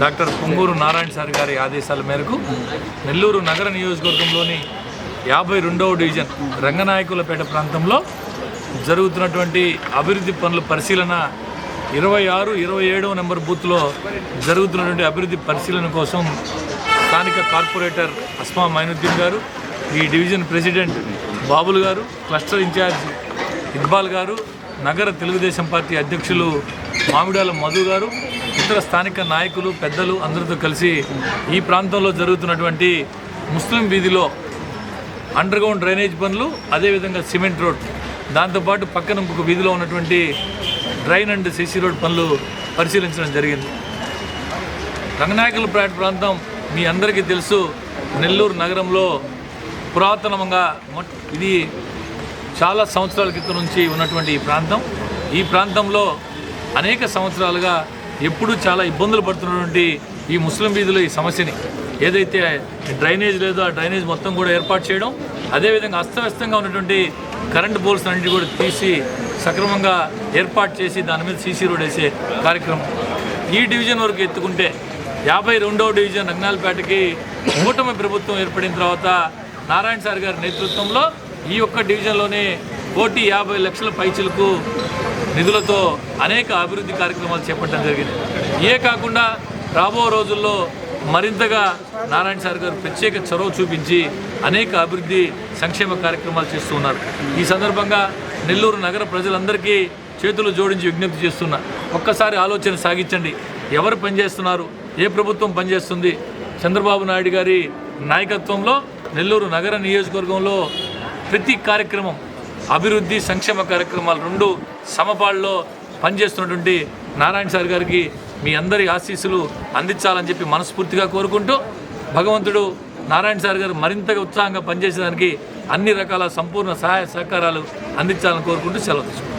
Doctor Ponguru Narayana sir గారి ఆదేశాల మేరకు నెల్లూరు నగర నియోజకవర్గంలోని యాభై రెండవ డివిజన్ రంగనాయకులపేట ప్రాంతంలో జరుగుతున్నటువంటి అభివృద్ధి పనుల పరిశీలన ఇరవై ఆరు ఇరవై ఏడవ నెంబర్ బూత్లో జరుగుతున్నటువంటి అభివృద్ధి పరిశీలన కోసం స్థానిక కార్పొరేటర్ అస్మా మైనుద్దీన్ గారు ఈ డివిజన్ ప్రెసిడెంట్ బాబుల్ గారు క్లస్టర్ ఇన్ఛార్జ్ ఇక్బాల్ గారు నగర తెలుగుదేశం పార్టీ అధ్యక్షులు మామిడాల మధు గారు ఇతర స్థానిక నాయకులు పెద్దలు అందరితో కలిసి ఈ ప్రాంతంలో జరుగుతున్నటువంటి ముస్లిం వీధిలో అండర్ గ్రౌండ్ డ్రైనేజ్ పనులు అదేవిధంగా సిమెంట్ రోడ్. దాంతోపాటు పక్కన ఇంకొక వీధిలో ఉన్నటువంటి డ్రైన్ అండ్ సిసి రోడ్ పనులు పరిశీలించడం జరిగింది. రంగనాయకులపేట ప్రాంతం మీ అందరికీ తెలుసు. నెల్లూరు నగరంలో పురాతనంగా ఇది చాలా సంవత్సరాల క్రితం నుంచి ఉన్నటువంటి ఈ ప్రాంతం. ఈ ప్రాంతంలో అనేక సంవత్సరాలుగా ఎప్పుడూ చాలా ఇబ్బందులు పడుతున్నటువంటి ఈ ముస్లిం వీధిలో ఈ సమస్యని. ఏదైతే డ్రైనేజ్ లేదో ఆ డ్రైనేజ్ మొత్తం కూడా ఏర్పాటు చేయడం అదేవిధంగా అస్తవ్యస్తంగా ఉన్నటువంటి కరెంటు పోల్స్ అన్నింటి కూడా తీసి సక్రమంగా ఏర్పాటు చేసి దాని మీద సీసీ రోడ్ వేసే కార్యక్రమం. ఈ డివిజన్ వరకు ఎత్తుకుంటే యాభై రెండవ డివిజన్ రంగనాలపేటకి కూటమి ప్రభుత్వం ఏర్పడిన తర్వాత నారాయణ సార్ గారి నేతృత్వంలో ఈ ఒక్క డివిజన్లోనే కోటి యాభై లక్షల పైచులకు నిధులతో అనేక అభివృద్ధి కార్యక్రమాలు చేపట్టడం జరిగింది. ఏ కాకుండా రాబో రోజుల్లో మరింతగా నారాయణ సార్ గారు ప్రత్యేక చొరవ చూపించి అనేక అభివృద్ధి సంక్షేమ కార్యక్రమాలు చేస్తూ ఉన్నారు. ఈ సందర్భంగా నెల్లూరు నగర ప్రజలందరికీ చేతులు జోడించి విజ్ఞప్తి చేస్తున్నా. ఒక్కసారి ఆలోచన సాగించండి. ఎవరు పనిచేస్తున్నారు? ఏ ప్రభుత్వం పనిచేస్తుంది? చంద్రబాబు నాయుడు గారి నాయకత్వంలో నెల్లూరు నగర నియోజకవర్గంలో ప్రతి కార్యక్రమం అభివృద్ధి సంక్షేమ కార్యక్రమాలు రెండు సమపాళ్ళలో పనిచేస్తున్నటువంటి నారాయణ సార్ గారికి మీ అందరి ఆశీస్సులు అందించాలని చెప్పి మనస్ఫూర్తిగా కోరుకుంటూ భగవంతుడు నారాయణ సార్ గారు మరింతగా ఉత్సాహంగా పనిచేసేదానికి అన్ని రకాల సంపూర్ణ సహాయ సహకారాలు అందించాలని కోరుకుంటూ సెలవు తీసుకుంటాం